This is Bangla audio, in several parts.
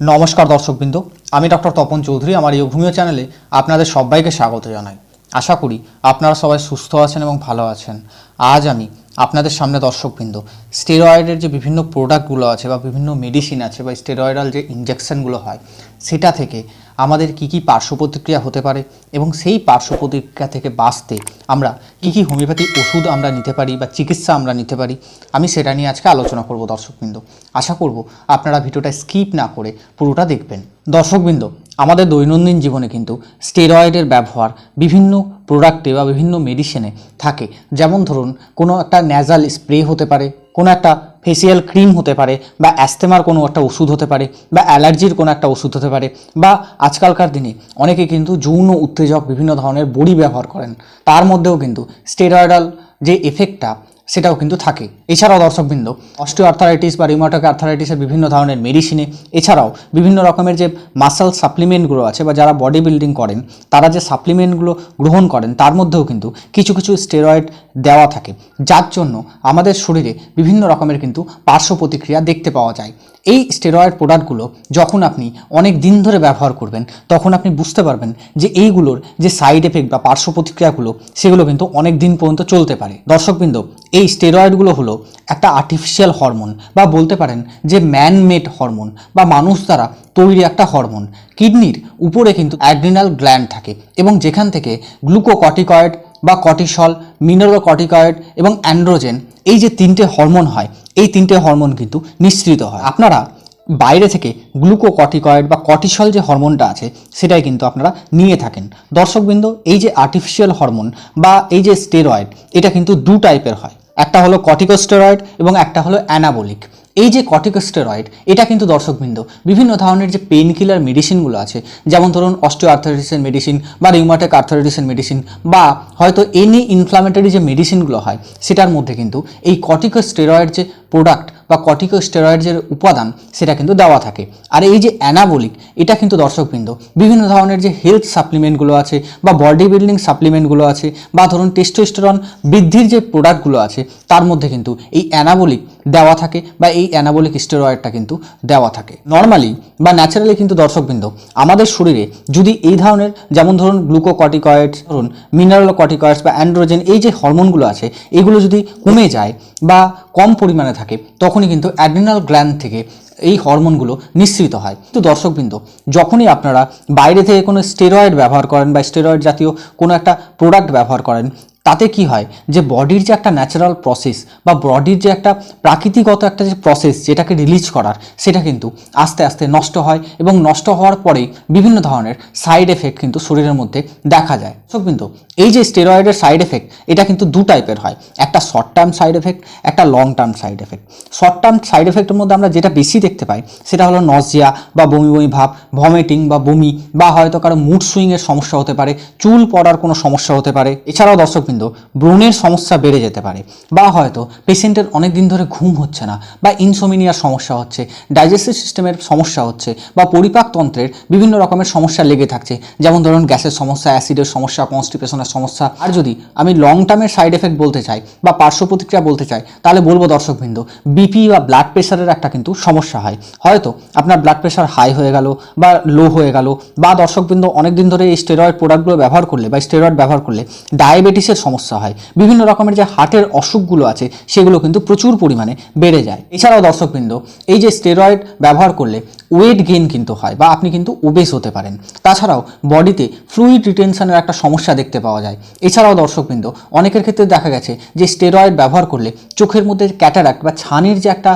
নমস্কার দর্শকবৃন্দ, আমি ডক্টর তপন চৌধুরী, আমার এই ভূমিও চ্যানেলে আপনাদের সবাইকে স্বাগত জানাই। আশা করি আপনারা সবাই সুস্থ আছেন এবং ভালো আছেন। আজ আমি আপনাদের সামনে দর্শকবৃন্দ স্টেরয়েডের যে বিভিন্ন প্রোডাক্টগুলো আছে বা বিভিন্ন মেডিসিন আছে বা স্টেরয়েডাল যে ইনজেকশনগুলো হয়, সেটা থেকে আমাদের কি কি পার্শ্ব প্রতিক্রিয়া হতে পারে এবং সেই পার্শ্ব প্রতিক্রিয়া থেকে বাঁচতে আমরা কি কি হোমিওপ্যাথি ওষুধ আমরা নিতে পারি বা চিকিৎসা আমরা নিতে পারি, আমি সেটা নিয়ে আজকে আলোচনা করব দর্শকবৃন্দ। আশা করব আপনারা ভিডিওটা স্কিপ না করে পুরোটা দেখবেন। দর্শকবৃন্দ আমাদের দৈনন্দিন জীবনে কিন্তু স্টেরয়েডের ব্যবহার বিভিন্ন প্রোডাক্টে বা বিভিন্ন মেডিসিনে থাকে। যেমন ধরুন, কোনো একটা ন্যাজাল স্প্রে হতে পারে, কোনো একটা ফেসিয়াল ক্রিম হতে পারে, বা অ্যাস্থেমার কোনো একটা ওষুধ হতে পারে, বা অ্যালার্জির কোনো একটা ওষুধ হতে পারে, বা আজকালকার দিনে অনেকে কিন্তু যৌন উত্তেজক বিভিন্ন ধরনের বড়ি ব্যবহার করেন। তার মধ্যেও কিন্তু স্টেরয়েডাল যে এফেক্টটা সেটাও কিন্তু থাকে। এছাড়াও দর্শকবৃন্দ অস্টিও আর্থারাইটিস বা রিমোটক আর্থারাইটিসের বিভিন্ন ধরনের মেডিসিনে, এছাড়াও বিভিন্ন রকমের যে মাসাল সাপ্লিমেন্টগুলো আছে বা যারা বডি বিল্ডিং করেন, তারা যে সাপ্লিমেন্টগুলো গ্রহণ করেন, তার মধ্যেও কিন্তু কিছু কিছু স্টেরয়েড দেওয়া থাকে। যার জন্য আমাদের শরীরে বিভিন্ন রকমের কিন্তু পার্শ্ব প্রতিক্রিয়া দেখতে পাওয়া যায়। এই স্টেরয়েড প্রোডাক্টগুলো যখন আপনি অনেক দিন ধরে ব্যবহার করবেন, তখন আপনি বুঝতে পারবেন যে এইগুলোর যে সাইড এফেক্ট বা পার্শ্ব প্রতিক্রিয়াগুলো, সেগুলো কিন্তু অনেক দিন পর্যন্ত চলতে পারে। দর্শকবৃন্দ, এই স্টেরয়েডগুলো হলো একটা আর্টিফিশিয়াল হরমোন বা বলতে পারেন যে ম্যানমেড হরমোন বা মানুষ দ্বারা তৈরি একটা হরমোন কিডনির উপরে কিন্তু অ্যাড্রিনাল গ্ল্যান্ড থাকে এবং যেখান থেকে গ্লুকোকটিকয়েড বা কর্টিসল মিনারোকটিকয়েড এবং অ্যান্ড্রোজেন এই যে তিনটে হরমোন হয়, এই তিনটে হরমোন কিন্তু নিঃসৃত হয়। আপনারা বাইরে থেকে গ্লুকোকটিকয়েড বা কর্টিসল যে হরমোনটা আছে, সেটাই কিন্তু আপনারা নিয়ে থাকেন। দর্শকবৃন্দ, এই যে আর্টিফিশিয়াল হরমোন বা এই যে স্টেরয়েড, এটা কিন্তু দু টাইপের হয়। একটা হলো কর্টিকোস্টেরয়েড এবং একটা হলো অ্যানাবলিক। এই যে কর্টিকোস্টেরয়েড, এটা কিন্তু দর্শকবৃন্দ, বিভিন্ন ধরনের যে পেন কিলার মেডিসিনগুলো আছে, যেমন ধরুন অস্টিও আর্থারাইটিসের মেডিসিন বা রিউমাটিক আর্থারাইটিসের মেডিসিন বা হয়তো এনি ইনফ্লামেটরি যে মেডিসিনগুলো হয়, সেটার মধ্যে কিন্তু এই কর্টিকোস্টেরয়েড যে প্রোডাক্ট বা কর্টিকোস্টেরয়েড যে উপাদান সেটা কিন্তু দেওয়া থাকে। আর এই যে অ্যানাবলিক, এটা কিন্তু দর্শকবৃন্দ, বিভিন্ন ধরনের যে হেলথ সাপ্লিমেন্টগুলো আছে বা বডি বিল্ডিং সাপ্লিমেন্টগুলো আছে বা ধরুন টেস্টোস্টেরন বৃদ্ধির যে প্রোডাক্টগুলো আছে, তার মধ্যে কিন্তু এই অ্যানাবলিক দেওয়া থাকে বা এই অ্যানাবলিক স্টেরয়েডটা কিন্তু দেওয়া থাকে। নর্মালি বা ন্যাচারালি কিন্তু দর্শকবৃন্দ, আমাদের শরীরে যদি এই ধরনের যেমন ধরুন গ্লুকোকটিকয়েডস ধরুন মিনারেল কটিকয়েডস বা অ্যান্ড্রোজেন এই যে হরমোনগুলো আছে, এগুলো যদি কমে যায় বা কম পরিমাণে থাকে, তখনই কিন্তু অ্যাড্রিনাল গ্ল্যান্ড থেকে এই হরমোনগুলো নিঃসৃত হয়। কিন্তু দর্শকবৃন্দ, যখনই আপনারা বাইরে থেকে কোনো স্টেরয়েড ব্যবহার করেন বা স্টেরয়েড জাতীয় কোনো একটা প্রোডাক্ট ব্যবহার করেন তাতে কি হয়? যে বডির যে একটা ন্যাচারাল প্রসেস বা বডির যে একটা প্রাকৃতিগত একটা যে প্রসেস যেটাকে রিলিজ করার, সেটা কিন্তু আস্তে আস্তে নষ্ট হয় এবং নষ্ট হওয়ার পরেই বিভিন্ন ধরনের সাইড এফেক্ট কিন্তু শরীরের মধ্যে দেখা যায়। সব কিন্তু এই যে স্টেরয়েডের সাইড এফেক্ট এটা কিন্তু দু টাইপের হয়। একটা শর্ট টার্ম সাইড এফেক্ট একটা long term side effect short term side এফেক্টের মধ্যে আমরা যেটা বেশি দেখতে পাই, সেটা হলো নজিয়া বা বমি বমি ভাব ভমিটিং বা বমি, বা হয়তো কারও মুড সুইংয়ের সমস্যা হতে পারে, চুল পড়ার কোনো সমস্যা হতে পারে। এছাড়াও দর্শকবৃন্দ ব্রণের সমস্যা বেড়ে যেতে পারে বা হয়তো পেশেন্টের অনেক দিন ধরে ঘুম হচ্ছে না বা ইনসোমিনিয়ার সমস্যা হচ্ছে ডাইজেস্টিভ সিস্টেমের সমস্যা হচ্ছে বা পরিপাকতন্ত্রের বিভিন্ন রকমের সমস্যা লেগে থাকছে। যেমন ধরুন গ্যাসের সমস্যা, অ্যাসিডের সমস্যা কনস্টিপেশনের সমস্যা। আর যদি আমি লং টার্মের সাইড এফেক্ট বলতে চাই বা পার্শ্ব প্রতিক্রিয়া বলতে চাই, তাহলে বলব দর্শকবৃন্দ বিপি বা ব্লাড প্রেশারের একটা কিন্তু সমস্যা হয়। হয়তো আপনার ব্লাড প্রেশার হাই হয়ে গেল বা লো হয়ে গেল বা দর্শকবৃন্দ অনেক দিন ধরে এই স্টেরয়েড প্রোডাক্টগুলো ব্যবহার করলে বা স্টেরয়েড ব্যবহার করলে ডায়াবেটিসের সমস্যা হয়। বিভিন্ন রকমের যে হার্টের অসুখগুলো আছে, সেগুলো কিন্তু প্রচুর পরিমাণে বেড়ে যায়। এছাড়াও দর্শকবৃন্দ, এই যে স্টেরয়েড ব্যবহার করলে ওয়েট গেইন কিন্তু হয় বা আপনি কিন্তু ওবেস হতে পারেন। তাছাড়াও বডিতে ফ্লুইড রিটেনশনের একটা সমস্যা দেখতে পাওয়া যায়। এছাড়াও দর্শকবৃন্দ, অনেকের ক্ষেত্রে দেখা গেছে যে স্টেরয়েড ব্যবহার করলে চোখের মধ্যে ক্যাটারাক্ট বা ছানির যে একটা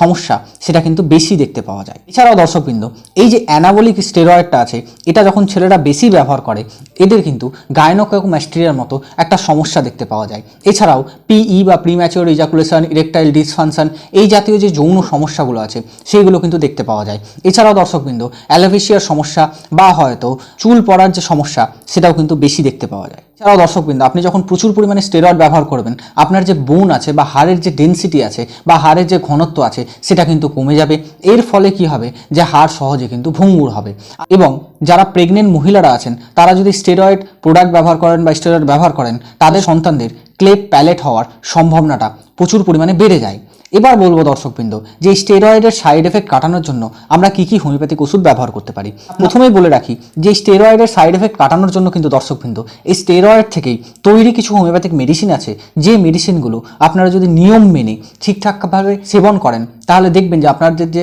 সমস্যা, সেটা কিন্তু বেশি দেখতে পাওয়া যায়। এছাড়াও দর্শকবৃন্দ, এই যে অ্যানাবলিক স্টেরয়েডটা আছে, এটা যখন ছেলেরা বেশি ব্যবহার করে, এদের কিন্তু গায়নোকোম্যাস্ট্রিয়ার মতো একটা সমস্যা দেখতে পাওয়া যায়। এছাড়াও পিই বা প্রিম্যাচিওর ইজাকুলেশন ইরেকটাইল ডিসফাংশন এই জাতীয় যে যৌন সমস্যাগুলো আছে সেইগুলো কিন্তু দেখতে পাওয়া যায়। এছাড়াও দর্শকবৃন্দ অ্যালোভেশিয়ার সমস্যা বা হয়তো চুল পড়ার যে সমস্যা, সেটাও কিন্তু বেশি দেখতে পাওয়া যায়। এছাড়াও দর্শকবৃন্দ, আপনি যখন প্রচুর পরিমাণে স্টেরয়েড ব্যবহার করবেন, আপনার যে বোন আছে বা হাড়ের যে ডেন্সিটি আছে বা হাড়ের যে ঘনত্ব আছে, সেটা কিন্তু কমে যাবে। এর ফলে কি হবে? যে হাড় সহজে কিন্তু ভঙ্গুর হবে। এবং যারা প্রেগনেন্ট মহিলারা আছেন, তারা যদি স্টেরয়েড প্রোডাক্ট ব্যবহার করেন বা স্টেরয়েড ব্যবহার করেন, তাদের সন্তানদের ক্লেপ প্যালেট হওয়ার সম্ভাবনাটা প্রচুর পরিমাণে বেড়ে যায়। এবার বলব দর্শকবৃন্দ, যে স্টেরয়েডের সাইড এফেক্ট কাটানোর জন্য আমরা কি কি হোমিওপ্যাথিক ওষুধ ব্যবহার করতে পারি? প্রথমেই বলে রাখি, যে স্টেরয়েডের সাইড এফেক্ট কাটানোর জন্য কিন্তু দর্শকবৃন্দ, এই স্টেরয়েড থেকেই তৈরি কিছু হোমিওপ্যাথিক মেডিসিন আছে, যে মেডিসিনগুলো আপনারা যদি নিয়ম মেনে ঠিকঠাকভাবে সেবন করেন, তাহলে দেখবেন যে আপনাদের যে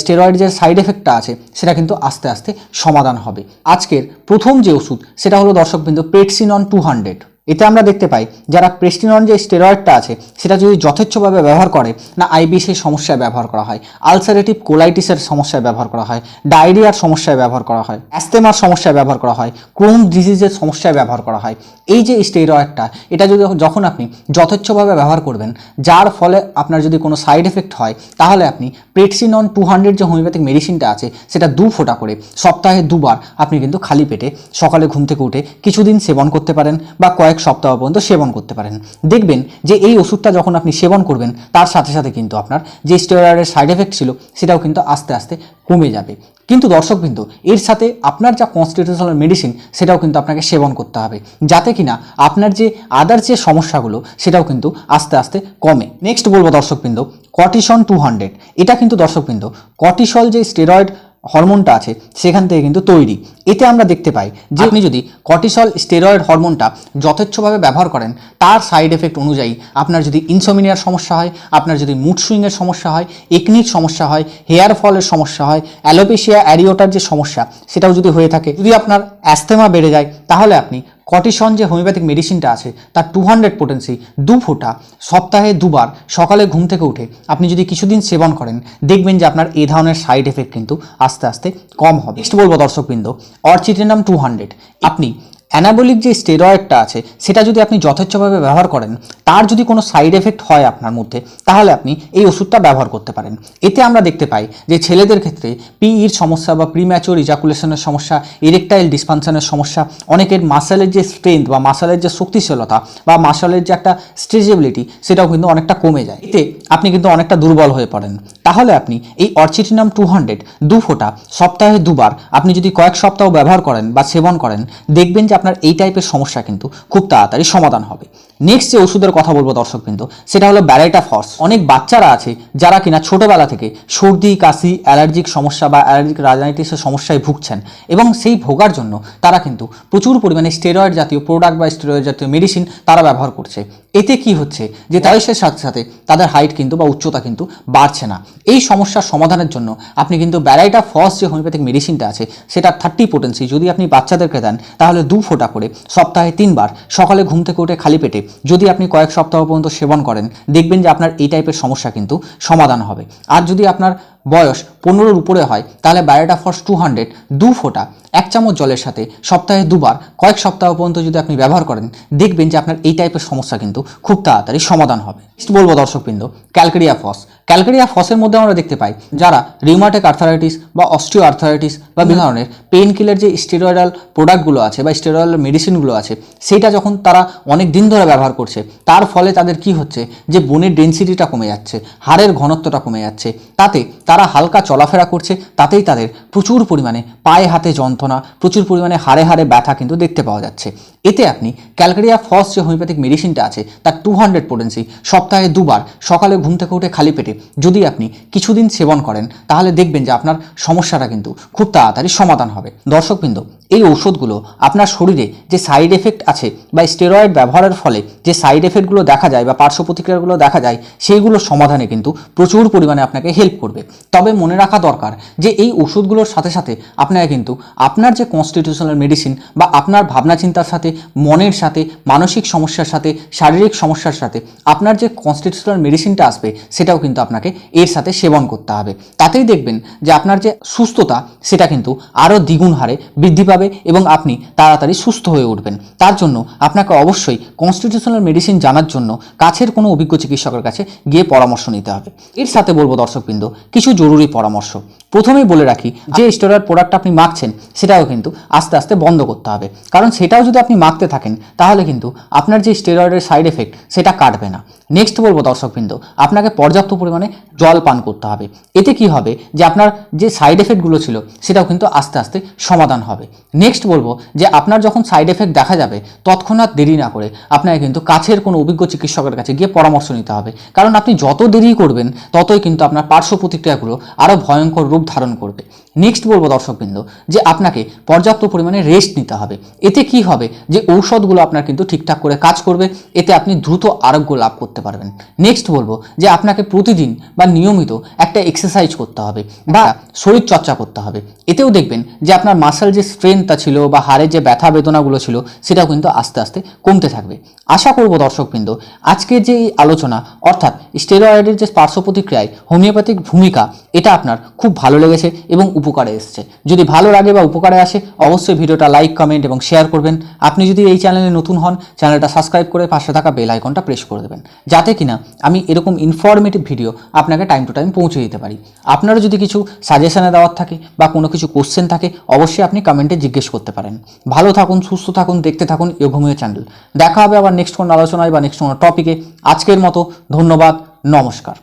স্টেরয়েড যে সাইড এফেক্টটা আছে, সেটা কিন্তু আস্তে আস্তে সমাধান হবে। আজকের প্রথম যে ওষুধ, সেটা হলো দর্শকবৃন্দ পেটসিনন টু হান্ড্রেড এতে আমরা দেখতে পাই। যারা প্রেস্টিনন যে স্টেরয়েডটা আছে, সেটা যদি যথেচ্ছভাবে ব্যবহার করে, না আইবিএসের সমস্যায় ব্যবহার করা হয় আলসারেটিভ কোলাইটিসের সমস্যায় ব্যবহার করা হয় ডায়রিয়ার সমস্যায় ব্যবহার করা হয় অ্যাস্তেমার সমস্যায় ব্যবহার করা হয় ক্রোন ডিজিজের সমস্যায় ব্যবহার করা হয়, এই যে স্টেরয়েডটা এটা যদি যখন আপনি যথেচ্ছভাবে ব্যবহার করবেন, যার ফলে আপনার যদি কোনো সাইড এফেক্ট হয়, তাহলে আপনি প্রেটসিনন টু হান্ড্রেড যে হোমিওপ্যাথিক মেডিসিনটা আছে, সেটা দু ফোঁটা করে, সপ্তাহে দুবার আপনি কিন্তু খালি পেটে সকালে ঘুম থেকে উঠে কিছুদিন সেবন করতে পারেন বা কয়েক সপ্তাহ পর্যন্ত সেবন করতে পারেন। দেখবেন যে এই ওষুধটা যখন আপনি সেবন করবেন, তার সাথে সাথে কিন্তু আপনার যে স্টেরয়েডের সাইড এফেক্ট ছিল, সেটাও কিন্তু আস্তে আস্তে কমে যাবে। কিন্তু দর্শকবৃন্দ এর সাথে আপনার যা কনস্টিটিউশনাল মেডিসিন সেটাও কিন্তু আপনাকে সেবন করতে হবে। যাতে কিনা আপনার যে আদার যে সমস্যাগুলো, সেটাও কিন্তু আস্তে আস্তে কমে। নেক্সট বলব দর্শকবৃন্দ কটিশন টু হান্ড্রেড এটা কিন্তু দর্শকবৃন্দ কটিশল যে স্টেরয়েড হরমোনটা আছে সেখান থেকে কিন্তু তৈরি। এতে আমরা দেখতে পাই যে আপনি যদি কর্টিসল স্টেরয়েড হরমোনটা যথেচ্ছভাবে ব্যবহার করেন তার সাইড এফেক্ট অনুযায়ী আপনার যদি ইনসোমিনিয়ার সমস্যা হয় আপনার যদি মুড সুইংয়ের সমস্যা হয় একনিক সমস্যা হয় হেয়ার ফলের সমস্যা হয় অ্যালোপেশিয়া অ্যারিওটার যে সমস্যা সেটাও যদি হয়ে থাকে যদি আপনার অ্যাস্থেমা বেড়ে যায় তাহলে আপনি কটিশন যে হোমিওপ্যাথিক মেডিসিনটা আছে, তার টু হান্ড্রেড পোটেন্সি দু ফোঁটা, সপ্তাহে দুবার, সকালে ঘুম থেকে উঠে আপনি যদি কিছুদিন সেবন করেন, দেখবেন যে আপনার এই ধরনের সাইড এফেক্ট কিন্তু আস্তে আস্তে কম হবে। নেক্সট বলব দর্শকবৃন্দ, অর্চিটেনাম টু হান্ড্রেড আপনি অ্যানাবলিক যে স্টেরয়েডটা আছে, সেটা যদি আপনি যথেচ্ছভাবে ব্যবহার করেন, তার যদি কোনো সাইড এফেক্ট হয় আপনার মধ্যে, তাহলে আপনি এই ওষুধটা ব্যবহার করতে পারেন। এতে আমরা দেখতে পাই যে ছেলেদের ক্ষেত্রে পিইর সমস্যা বা প্রিম্যাচুর ইজাকুলেশনের সমস্যা ইরেকটাইল ডিসফাংশনের সমস্যা, অনেকের মাসালের যে স্ট্রেংথ বা মাসালের যে শক্তিশীলতা বা মাসালের যে একটা স্ট্রেচেবিলিটি সেটাও কিন্তু অনেকটা কমে যায়। এতে আপনি কিন্তু অনেকটা দুর্বল হয়ে পড়েন। তাহলে আপনি এই অর্চিটিনাম টু হান্ড্রেড দু ফোঁটা, সপ্তাহে দুবার আপনি যদি কয়েক সপ্তাহ ব্যবহার করেন বা সেবন করেন, দেখবেন যে আপনার এই টাইপের সমস্যা কিন্তু খুব তাড়াতাড়ি সমাধান হবে। নেক্সট যে ওষুধের কথা বলব দর্শক কিন্তু সেটা হলো ব্যারাইটা ফর্স অনেক বাচ্চারা আছে যারা কিনা ছোটবেলা থেকে সর্দি, কাশি অ্যালার্জিক সমস্যা বা অ্যালার্জিক রাজনাইটিসের সমস্যায় ভুগছেন এবং সেই ভোগার জন্য তারা কিন্তু প্রচুর পরিমাণে স্টেরয়েড জাতীয় প্রোডাক্ট বা স্টেরয়েড জাতীয় মেডিসিন তারা ব্যবহার করছে। এতে কি হচ্ছে যে বয়সের সাথে সাথে তাদের হাইট কিন্তু বা উচ্চতা কিন্তু বাড়ছে না। এই সমস্যার সমাধানের জন্য আপনি কিন্তু ব্যারাইটা ফস যে হোমিওপ্যাথিক মেডিসিনটা আছে সেটা থার্টি পোটেন্সি যদি আপনি বাচ্চাদেরকে দেন, তাহলে দু ফোঁটা করে। সপ্তাহে তিনবার। সকালে ঘুম থেকে উঠে খালি পেটে। যদি আপনি কয়েক সপ্তাহ পর্যন্ত সেবন করেন, দেখবেন যে আপনার এই টাইপের সমস্যা কিন্তু সমাধান হবে। আর যদি আপনার বয়স পনেরোর উপরে হয়, তাহলে ব্যারেটা ফর্স টু হান্ড্রেড দু ফোঁটা, এক চামচ জলের সাথে সপ্তাহে দুবার, কয়েক সপ্তাহ পর্যন্ত যদি আপনি ব্যবহার করেন, দেখবেন যে আপনার এই টাইপের সমস্যা কিন্তু খুব তাড়াতাড়ি সমাধান হবে। বলব দর্শকবৃন্দ ক্যালকেরিয়া ফস ক্যালকেরিয়া ফসের মধ্যে আমরা দেখতে পাই, যারা রিউমাটেক আর্থারাইটিস বা অস্টিও আর্থারাইটিস বা বিভিন্ন ধরনের পেন কিলার যে স্টেরয়েডাল প্রোডাক্টগুলো আছে বা স্টেরয়েডাল মেডিসিনগুলো আছে, সেটা যখন তারা অনেক দিন ধরে ব্যবহার করছে, তার ফলে তাদের কি হচ্ছে? যে বোনের ডেন্সিটিটা কমে যাচ্ছে, হাড়ের ঘনত্বটা কমে যাচ্ছে, তাতে তারা হালকা চলাফেরা করছে, তাতেই তাদের প্রচুর পরিমাণে পায়ে হাতে যন্ত্রণা, প্রচুর পরিমাণে হাড়ে হাড়ে ব্যথা কিন্তু দেখতে পাওয়া যাচ্ছে। এতে আপনি ক্যালকারিয়া ফস যে হোমিওপ্যাথিক মেডিসিনটা আছে, তার টু হান্ড্রেড পোটেন্সি সপ্তাহে দুবার, সকালে ঘুম থেকে উঠে খালি পেটে যদি আপনি কিছুদিন সেবন করেন, তাহলে দেখবেন যে আপনার সমস্যাটা কিন্তু খুব তাড়াতাড়ি সমাধান হবে। দর্শকবৃন্দ, এই ঔষধগুলো আপনার শরীরে যে সাইড এফেক্ট আছে বা স্টেরয়েড ব্যবহারের ফলে যে সাইড এফেক্টগুলো দেখা যায় বা পার্শ্ব প্রতিক্রিয়াগুলো দেখা যায় সেইগুলোর সমাধানে কিন্তু প্রচুর পরিমাণে আপনাকে হেল্প করবে। তবে মনে রাখা দরকার যে এই ওষুধগুলোর সাথে সাথে আপনাকে কিন্তু আপনার যে কনস্টিটিউশনাল মেডিসিন বা আপনার ভাবনা চিন্তার সাথে, মনের সাথে, মানসিক সমস্যার সাথে, শারীরিক সমস্যার সাথে আপনার যে কনস্টিটিউশনাল মেডিসিনটা আসবে সেটাও কিন্তু আপনাকে এর সাথে সেবন করতে হবে। তাতেই দেখবেন যে আপনার যে সুস্থতা সেটা কিন্তু আরও দ্বিগুণ হারে বৃদ্ধি পাবে এবং আপনি তাড়াতাড়ি সুস্থ হয়ে উঠবেন। তার জন্য আপনাকে অবশ্যই কনস্টিটিউশনাল মেডিসিন জানার জন্য কাছের কোনো অভিজ্ঞ চিকিৎসকের কাছে গিয়ে পরামর্শ নিতে হবে। এর সাথে বলব দর্শকবৃন্দ, কিছু জরুরি পরামর্শ। প্রথমেই বলে রাখি যে স্টেরয়েড প্রোডাক্ট আপনি মাখছেন সেটাও কিন্তু আস্তে আস্তে বন্ধ করতে হবে। কারণ সেটাও যদি আপনি মাখতে থাকেন তাহলে কিন্তু আপনার যে স্টেরয়েডের সাইড এফেক্ট সেটা কাটবে না। নেক্সট বলব দর্শকবৃন্দ আপনাকে পর্যাপ্ত পরিমাণে জল পান করতে হবে। এতে কি হবে যে আপনার যে সাইড এফেক্টগুলো ছিল সেটাও কিন্তু আস্তে আস্তে সমাধান হবে। নেক্সট বলব যে আপনার যখন সাইড এফেক্ট দেখা যাবে তৎক্ষণাৎ দেরি না করে আপনাকে কিন্তু কাছের কোনো অভিজ্ঞ চিকিৎসকের কাছে গিয়ে পরামর্শ নিতে হবে। কারণ আপনি যত দেরি করবেন ততই কিন্তু আপনার পার্শ্ব প্রতিক্রিয়াগুলো আরও ভয়ঙ্কর রূপ ধারণ করবে। নেক্সট বলব দর্শকবৃন্দ, যে আপনাকে পর্যাপ্ত পরিমাণে রেস্ট নিতে হবে। এতে কি হবে? যে ঔষধগুলো আপনার কিন্তু ঠিকঠাক করে কাজ করবে, এতে আপনি দ্রুত আরোগ্য লাভ করতে পারবেন। নেক্সট বলব, যে আপনাকে প্রতিদিন বা নিয়মিত একটা এক্সারসাইজ করতে হবে বা শরীর চর্চা করতে হবে। এতেও দেখবেন যে আপনার মাসেল যে স্ট্রেংথটা ছিল বা হাড়ের যে ব্যথা বেদনাগুলো ছিল, সেটাও কিন্তু আস্তে আস্তে কমতে থাকবে। আশা করব দর্শকবৃন্দ, আজকের যে এই আলোচনা, অর্থাৎ স্টেরয়েডের যে পার্শ্ব প্রতিক্রিয়ায় হোমিওপ্যাথিক ভূমিকা, এটা আপনার খুব ভালো লেগেছে এবং উপকারে এসছে। যদি ভালো লাগে বা উপকারে আসে, অবশ্যই ভিডিওটা লাইক কমেন্ট এবং শেয়ার করবেন। আপনি যদি এই চ্যানেলে নতুন হন, চ্যানেলটা সাবস্ক্রাইব করে পাশে থাকা বেল আইকনটা প্রেস করে দেবেন। যাতে কিনা আমি এরকম ইনফরমেটিভ ভিডিও আপনাকে টাইম টু টাইম পৌঁছে দিতে পারি। আপনারও যদি কিছু সাজেশনে দেওয়ার থাকে বা কোনো কিছু কোশ্চেন থাকে, অবশ্যই আপনি কমেন্টে জিজ্ঞেস করতে পারেন। ভালো থাকুন, সুস্থ থাকুন, দেখতে থাকুন ইয়োঘুমিও চ্যানেল দেখা হবে আবার নেক্সট কোনো আলোচনায় বা নেক্সট কোনো টপিকে আজকের মতো ধন্যবাদ, নমস্কার।